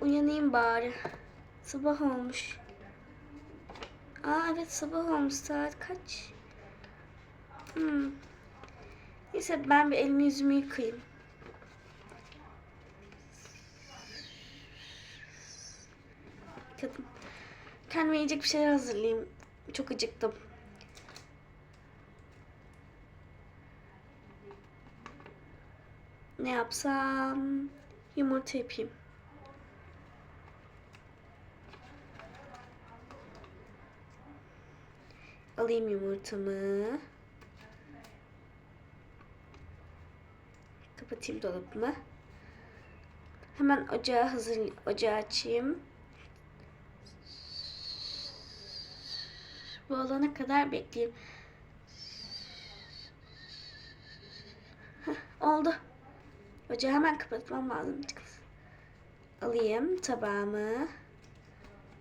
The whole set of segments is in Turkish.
Uyanayım bari. Sabah olmuş. Aa evet sabah olmuş. Saat kaç? Hmm. Neyse ben bir elimi yüzümü yıkayayım. Kendime yiyecek bir şeyler hazırlayayım. Çok acıktım. Ne yapsam? Yumurta yapayım. Alayım yumurtamı. Kapatayım dolabımı. Hemen ocağı hazır ocağı açayım. Bu olana kadar bekleyeyim. Heh, oldu. Ocağı hemen kapatmam lazım. Alayım tabağımı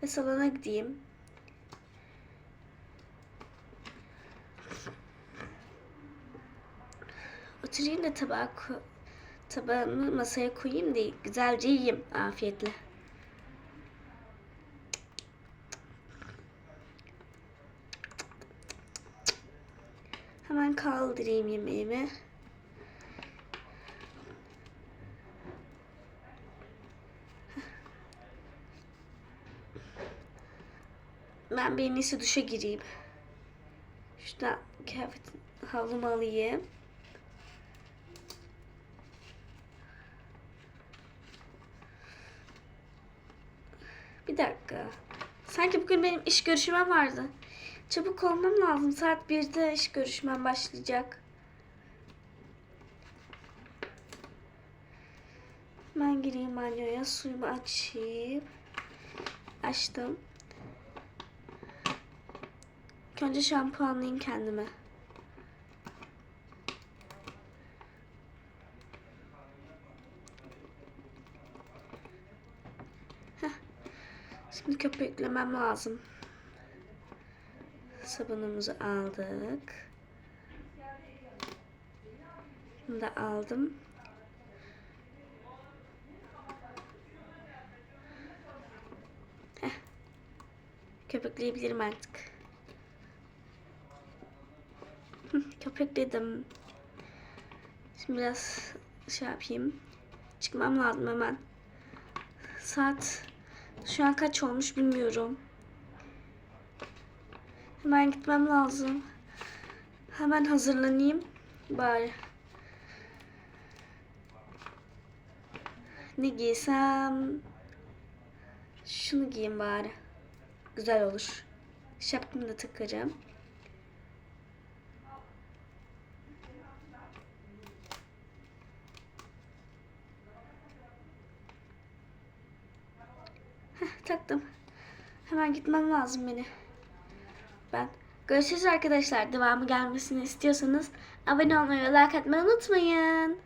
ve salona gideyim. Oturayım da tabağı ko- tabağımı masaya koyayım da güzelce yiyeyim afiyetle. Hemen kaldırayım yemeğimi. Ben bir en iyisi duşa gireyim. Şuradan kıyafet havlumu alayım. Bir dakika. Sanki bugün benim iş görüşmem vardı. Çabuk olmam lazım. Saat 1'de iş görüşmem başlayacak. Ben gireyim banyoya. Suyumu açayım. Açtım. Önce şampuanlayayım kendime. Şimdi köpüklemem lazım. Sabunumuzu aldık. Bunu da aldım. Heh. Köpükleyebilirim artık. Köpükledim. Şimdi biraz şey yapayım. Çıkmam lazım hemen. Saat şu an kaç olmuş bilmiyorum. Hemen gitmem lazım. Hemen hazırlanayım. Bari. Ne giysem? Şunu giyeyim bari. Güzel olur. Şapkamı da takarım. Heh, taktım. Hemen gitmem lazım beni. Ben. Görüşürüz arkadaşlar. Devamı gelmesini istiyorsanız abone olmayı ve like atmayı unutmayın.